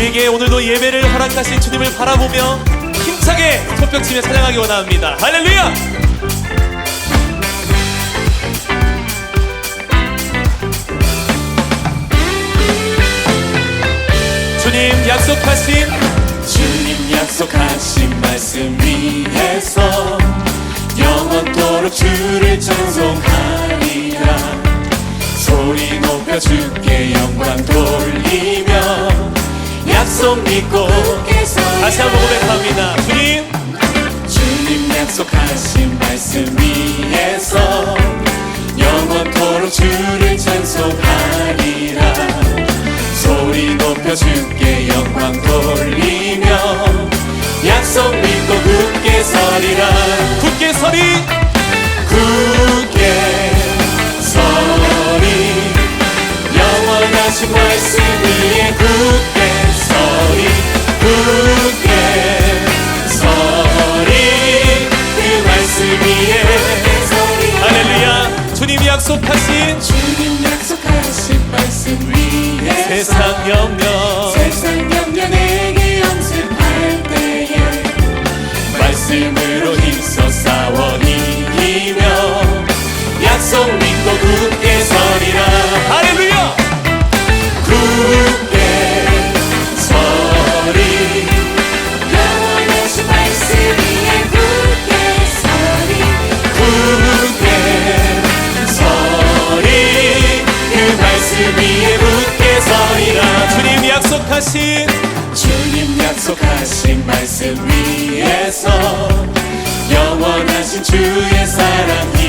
우리에게 오늘도 예배를 허락하신 주님을 바라보며 힘차게 손뼉치며 찬양하기 원합니다. 할렐루야! 주님 약속하신 주님 약속하신 말씀 위에서 영원토록 주를 찬송하리라 소리 높여 주께 영광 돌리며 약속 믿고 다시 한번 고백합니다. 주님. 주님 약속하신 말씀 위에서 영원토록 주를 찬송하리라. 소리 높여 주께 영광 돌리며 약속 믿고 굳게 서리라. 굳게 서리 세상 영영 세상 염려 내게 연습할 때에 말씀으로 힘써 싸워 이기며 약속 믿고 굳게 서리라. 할렐루야! 굳 약속하신 주님 약속하신 말씀 위에서 영원하신 주의 사랑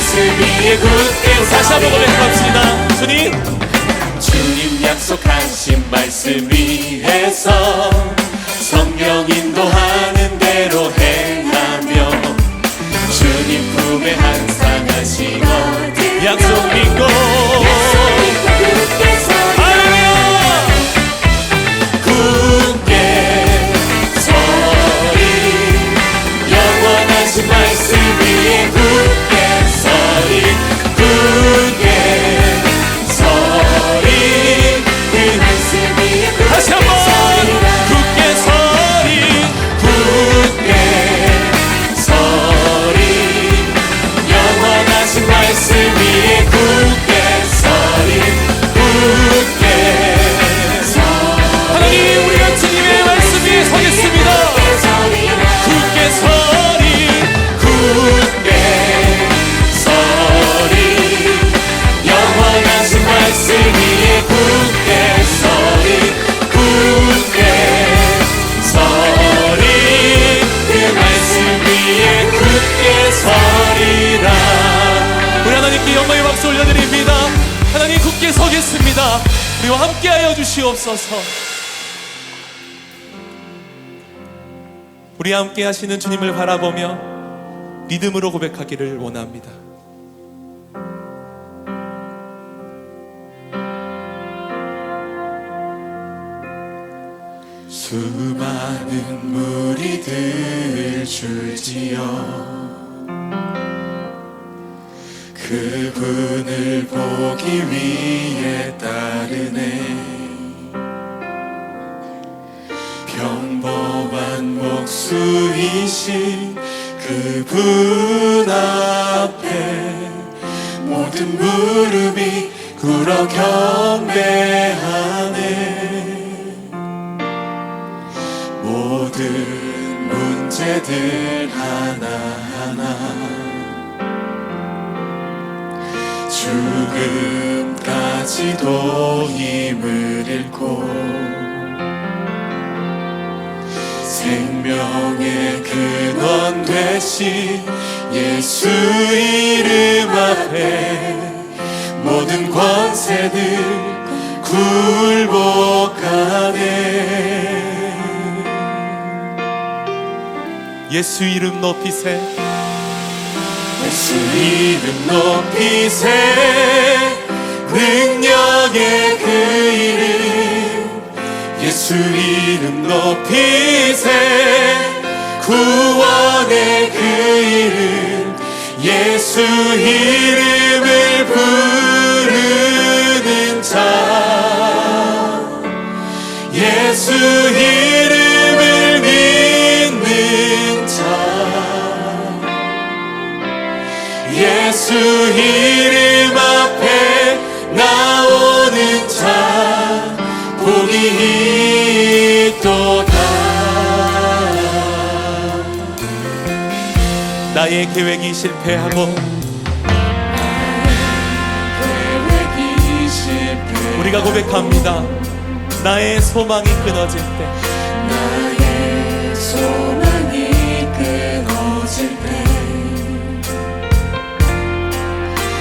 그 말씀 위에 굳게 다시 한번 고백합시다. 주님. 주님 약속하신 말씀 위에서 우리와 함께하여 주시옵소서. 우리 함께 하시는 주님을 바라보며 믿음으로 고백하기를 원합니다. 수많은 무리들 줄지어 그분을 보기 위해 따르네. 평범한 목수이신 그분 앞에 모든 무릎이 꿇어 경배하네. 모든 문제들 하나하나 죽음까지도 힘을 잃고 생명의 근원 되신 예수 이름 앞에 모든 권세들 굴복하네. 예수 이름 높이세 예수 이름 높이세 능력의 그 이름. 예수 이름 높이세 구원의 그 이름. 예수 이름 나의 계획이 실패하고 우리가 고백합니다. 나의 소망이 끊어질 때. 나의 소망이 끊어질 때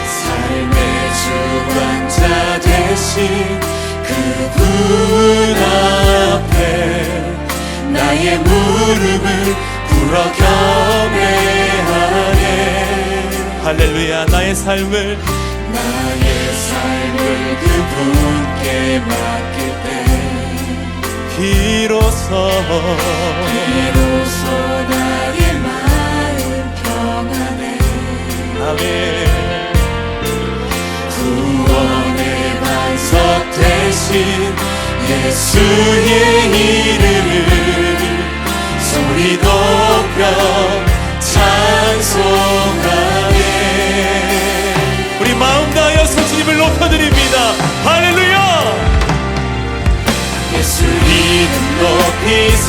삶의 주관자 되신 그분 앞에 나의 무릎을 꿇어 경배하네 할렐루야 나의 삶을. 나의 삶을 그분께 맡길 때 비로소 비로소 나의 마음 평안해. 아멘. 구원의 반석 대신 예수의 이름을 소리 높여